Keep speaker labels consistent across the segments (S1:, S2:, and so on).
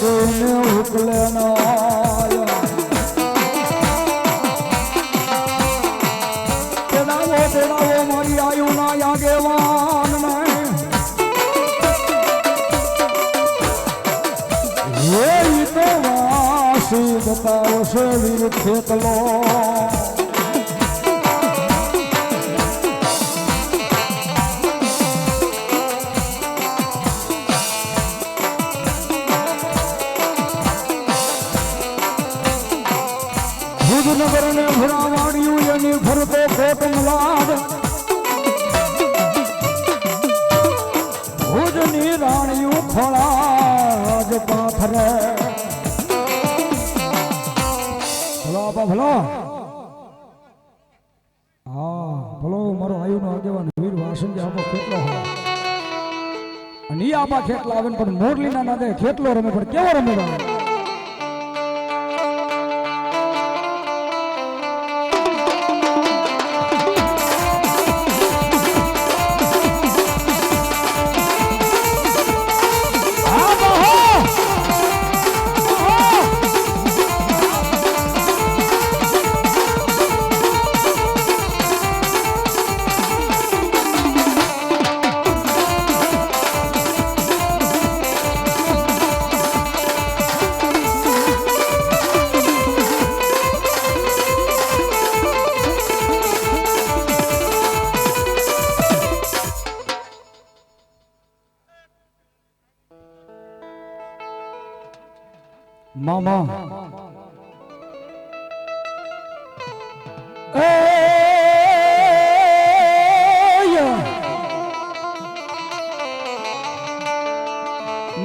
S1: કોઈને ઉકલે ના તેડાવો મારી આયુ ના. આગેવાન હે તો વાસી ખેતલો. ભુજનગર ભરાવાડ્યું એની ફરતો કોટ મલાદ ભુજની રાણીયું ખોળા જ પાથરે. ભલો ભલો. હા, ભલો, મારો આયુનો આગેવાન વીર વાસંજી આપો કેટલો હોય. અને આપા ખેટલા આવે પણ મોરલીના નાદે ખેટલો રમે, પણ કેવો રમે મામા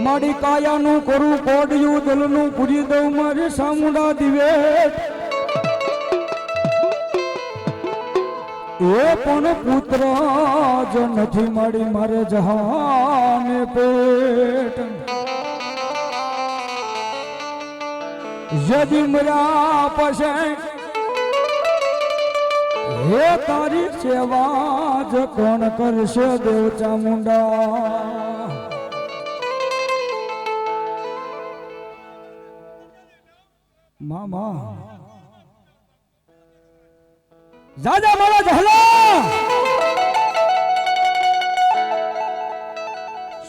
S1: મારી કાયાનું કરું કોડિયું દલનું પૂરી દઉં મારી સામુંડા દિવે. એ પણ પુત્ર જ નથી મારી મારે જહાને પેટ. યદી મરા પશે હે તારી સેવા જ કોણ કરશે દેવ ચામુંડા મામા જાજા મારા જહલા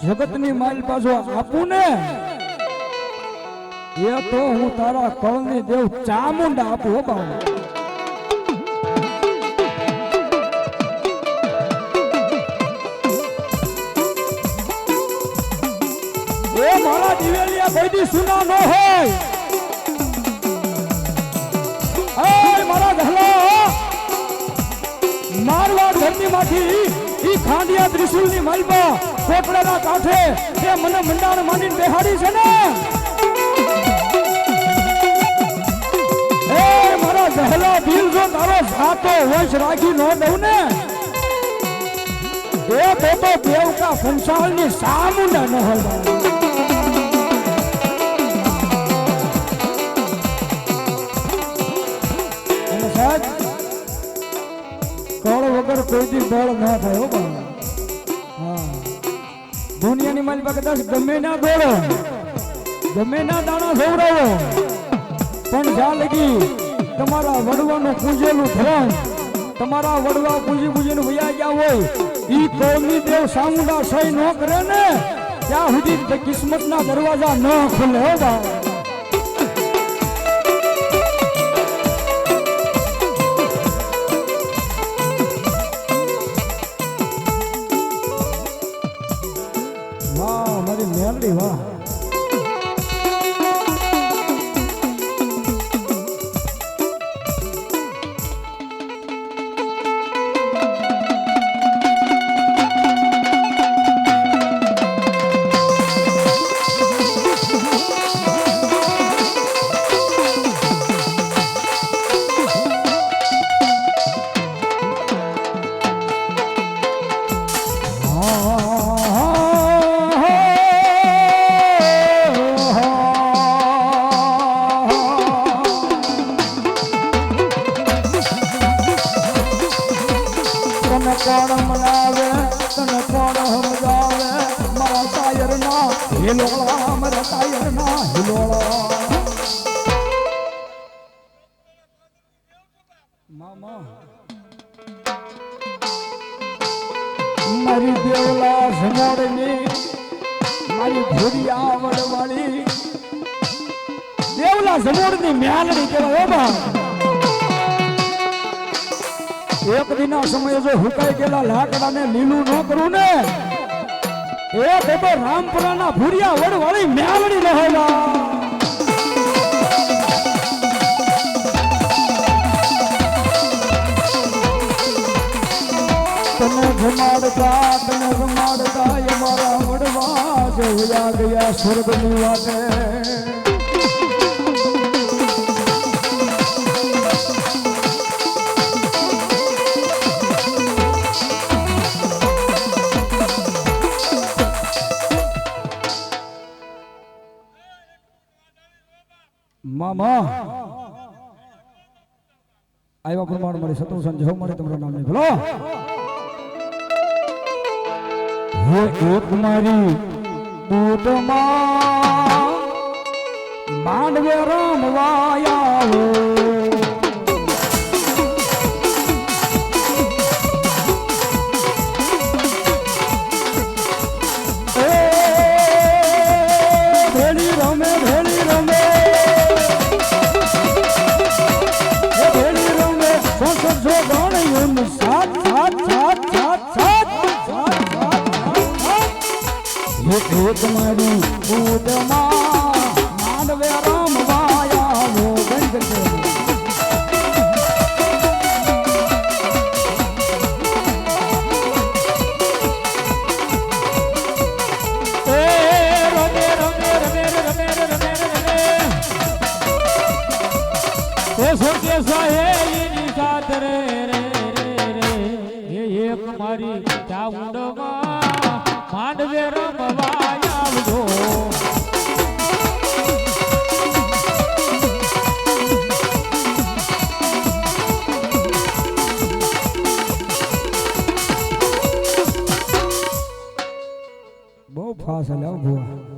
S1: જગતની માલ પાછો આપું ને એ તો હું તારા કળની દેવ ચામુંડા આપું હો એ મારા દિવેલિયા કોઈથી સુના ન હોય. મારા ધહલા મારવાડ ધરતી માંથી ઈ ખાંડિયા કાંઠે તે મને મંડાણ માની બેહાડી છે ને. વંશ રાખી ન દઉં ને એ તો દેવકા સંસારની સામુંડા ન હોય કળ વગર કોઈ દી બળ ના થાય હો દુનિયાની પાસે કદાચ ગમે ના દોડો ગમે ના દાણા સૌરાવો પણ જ્યાં લગી તમારા વડવાનું પૂજેલું ધરણ તમારા વડવા પૂજી પૂજીને ભૈયા ગયા હોય, ઈ કોમી દેવ સામુંડા સહી ન કરે ને, ત્યાં સુધી કિસ્મતના દરવાજા ન ખુલે હો બા તને કોણ મનાવે? તને કોણ સમજાવે મારા સાયરના હિલોળા, મારા સાયરના હિલોળા. મામા. મારી દેવલા સમોડની મારી ભૂરિયા વડવાળી. દેવલા સમોડની મ્યાલડી કહેવાય બા એક દિના સમયે જો હુકાઈ ગયેલા લાકડાને લીલું ન કરું ને, એ તો રામપુરાના ભૂરિયા વડવાળી મ્યાલડી રહેલા તને ઘમાડતા તને ઘમાડતા, એ મારા વડવા જોયા ગયા સ્વર્ગની વાટે. મામા આવ્યા પ્રમાણ મળે સતુ સંજય મળે, તમારું નામ નહીં ભલો. હે એક મારી દૂધમાં માંડવે રમવાયા તમારી ભૂતમાં મારી ચાઉંડમાં માંડવે બહુ ફાસ લાવ